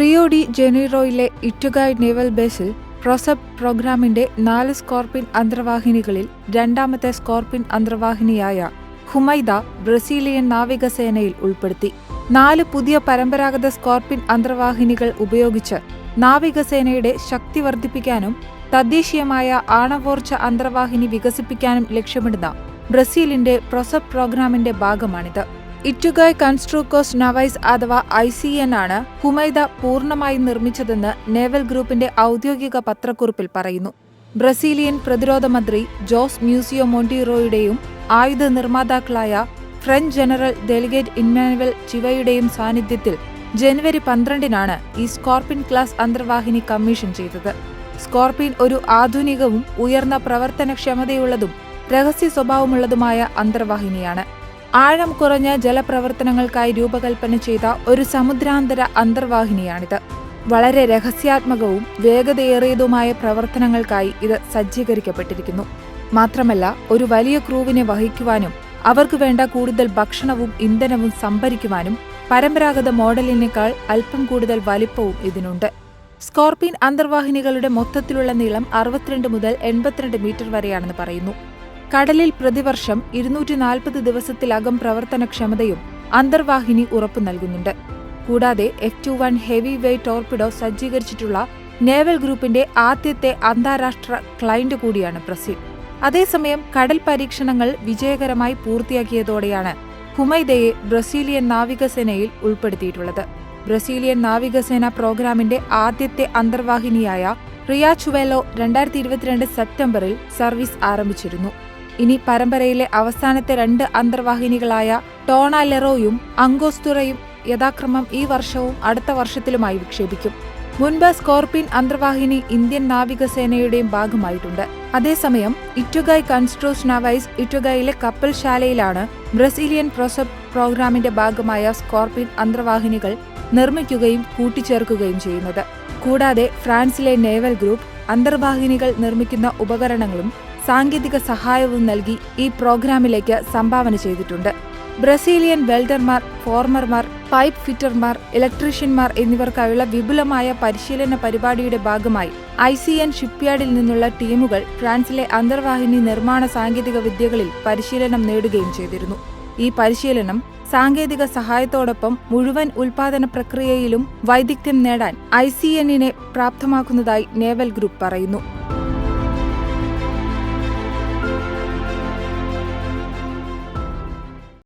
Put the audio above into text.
D ജനീറോയിലെ Itaguai naval ബേസിൽ പ്രൊസബ് പ്രോഗ്രാമിന്റെ നാല് സ്കോർപിൻ അന്തർവാഹിനികളിൽ രണ്ടാമത്തെ സ്കോർപിൻ അന്തർവാഹിനിയായ ഹുമൈദ ബ്രസീലിയൻ നാവികസേനയിൽ ഉൾപ്പെടുത്തി. നാല് പുതിയ പരമ്പരാഗത സ്കോർപിൻ അന്തർവാഹിനികൾ ഉപയോഗിച്ച് നാവികസേനയുടെ ശക്തി വർദ്ധിപ്പിക്കാനും തദ്ദേശീയമായ ആണവോർജ അന്തർവാഹിനി വികസിപ്പിക്കാനും ലക്ഷ്യമിടുന്ന ബ്രസീലിന്റെ പ്രൊസബ് പ്രോഗ്രാമിന്റെ ഭാഗമാണിത്. ഇറ്റുഗായ് കൺസ്ട്രൂക്കോസ് നവൈസ് അഥവാ ഐ സി എൻ ആണ് ഹുമൈദ പൂർണമായി നിർമ്മിച്ചതെന്ന് നേവൽ ഗ്രൂപ്പിന്റെ ഔദ്യോഗിക പത്രക്കുറിപ്പിൽ പറയുന്നു. ബ്രസീലിയൻ പ്രതിരോധ മന്ത്രി ജോസ് മ്യൂസിയോ മോണ്ടിറോയുടെയും ആയുധ നിർമ്മാതാക്കളായ ഫ്രഞ്ച് ജനറൽ ഡെലിഗേറ്റ് ഇമ്മാനുവൽ ചിവയുടെയും സാന്നിധ്യത്തിൽ ജനുവരി പന്ത്രണ്ടിനാണ് ഈ സ്കോർപിൻ ക്ലാസ് അന്തർവാഹിനി കമ്മീഷൻ ചെയ്തത്. സ്കോർപിൻ ഒരു ആധുനികവും ഉയർന്ന പ്രവർത്തനക്ഷമതയുള്ളതും രഹസ്യ സ്വഭാവമുള്ളതുമായ അന്തർവാഹിനിയാണ്. ആഴം കുറഞ്ഞ ജലപ്രവർത്തനങ്ങൾക്കായി രൂപകൽപ്പന ചെയ്ത ഒരു സമുദ്രാന്തര അന്തർവാഹിനിയാണിത്. വളരെ രഹസ്യാത്മകവും വേഗതയേറിയതുമായ പ്രവർത്തനങ്ങൾക്കായി ഇത് സജ്ജീകരിക്കപ്പെട്ടിരിക്കുന്നു. മാത്രമല്ല ഒരു വലിയ ക്രൂവിനെ വഹിക്കുവാനും അവർക്ക് വേണ്ട കൂടുതൽ ഭക്ഷണവും ഇന്ധനവും സംഭരിക്കുവാനും പരമ്പരാഗത മോഡലിനേക്കാൾ അല്പം കൂടുതൽ വലിപ്പവും ഇതിനുണ്ട്. സ്കോർപിൻ അന്തർവാഹിനികളുടെ മൊത്തത്തിലുള്ള നീളം അറുപത്തിരണ്ട് മുതൽ എൺപത്തിരണ്ട് മീറ്റർ വരെയാണെന്ന് പറയുന്നു. കടലിൽ പ്രതിവർഷം ഇരുന്നൂറ്റി നാൽപ്പത് ദിവസത്തിലകം പ്രവർത്തനക്ഷമതയും അന്തർവാഹിനി ഉറപ്പു നൽകുന്നുണ്ട്. കൂടാതെ F two one heavy weight torpedo സജ്ജീകരിച്ചിട്ടുള്ള naval ഗ്രൂപ്പിന്റെ ആദ്യത്തെ അന്താരാഷ്ട്ര ക്ലയന്റ് കൂടിയാണ് ബ്രസീൽ. അതേസമയം കടൽ പരീക്ഷണങ്ങൾ വിജയകരമായി പൂർത്തിയാക്കിയതോടെയാണ് ഹുമൈദയെ ബ്രസീലിയൻ നാവികസേനയിൽ ഉൾപ്പെടുത്തിയിട്ടുള്ളത്. ബ്രസീലിയൻ നാവികസേന പ്രോഗ്രാമിന്റെ ആദ്യത്തെ അന്തർവാഹിനിയായ റിയാച്ചുവേലോ രണ്ടായിരത്തി ഇരുപത്തിരണ്ട് സെപ്റ്റംബറിൽ സർവീസ് ആരംഭിച്ചിരുന്നു. ഇനി പരമ്പരയിലെ അവസാനത്തെ രണ്ട് അന്തർവാഹിനികളായ ടോണാലെറോയും അങ്കോസ്തുറയും യഥാക്രമം ഈ വർഷവും അടുത്ത വർഷത്തിലുമായി വിക്ഷേപിക്കും. മുൻപ് സ്കോർപിൻ അന്തർവാഹിനി ഇന്ത്യൻ നാവികസേനയുടെയും ഭാഗമായിട്ടുണ്ട്. അതേസമയം ഇറ്റുഗായ് കൺസ്ട്രോസ് നവൈസ് ഇറ്റുഗായിലെ കപ്പൽശാലയിലാണ് ബ്രസീലിയൻ പ്രൊസപ് പ്രോഗ്രാമിന്റെ ഭാഗമായ സ്കോർപിൻ അന്തർവാഹിനികൾ നിർമ്മിക്കുകയും കൂട്ടിച്ചേർക്കുകയും ചെയ്യുന്നത്. കൂടാതെ ഫ്രാൻസിലെ നേവൽ ഗ്രൂപ്പ് അന്തർവാഹിനികൾ നിർമ്മിക്കുന്ന ഉപകരണങ്ങളും സാങ്കേതിക സഹായവും നൽകി ഈ പ്രോഗ്രാമിലേക്ക് സംഭാവന ചെയ്തിട്ടുണ്ട്. ബ്രസീലിയൻ വെൽഡർമാർ ഫോർമർമാർ പൈപ്പ് ഫിറ്റർമാർ ഇലക്ട്രീഷ്യന്മാർ എന്നിവർക്കായുള്ള വിപുലമായ പരിശീലന പരിപാടിയുടെ ഭാഗമായി ഐ സി എൻ ഷിപ്പ്യാർഡിൽ നിന്നുള്ള ടീമുകൾ ഫ്രാൻസിലെ അന്തർവാഹിനി നിർമ്മാണ സാങ്കേതിക വിദ്യകളിൽ പരിശീലനം നേടുകയും ചെയ്തിരുന്നു. ഈ പരിശീലനം സാങ്കേതിക സഹായത്തോടൊപ്പം മുഴുവൻ ഉൽപാദന പ്രക്രിയയിലും വൈദഗ്ധ്യം നേടാൻ ഐ സി എന്നിനെ പ്രാപ്തമാക്കുന്നതായി നേവൽ ഗ്രൂപ്പ് പറയുന്നു.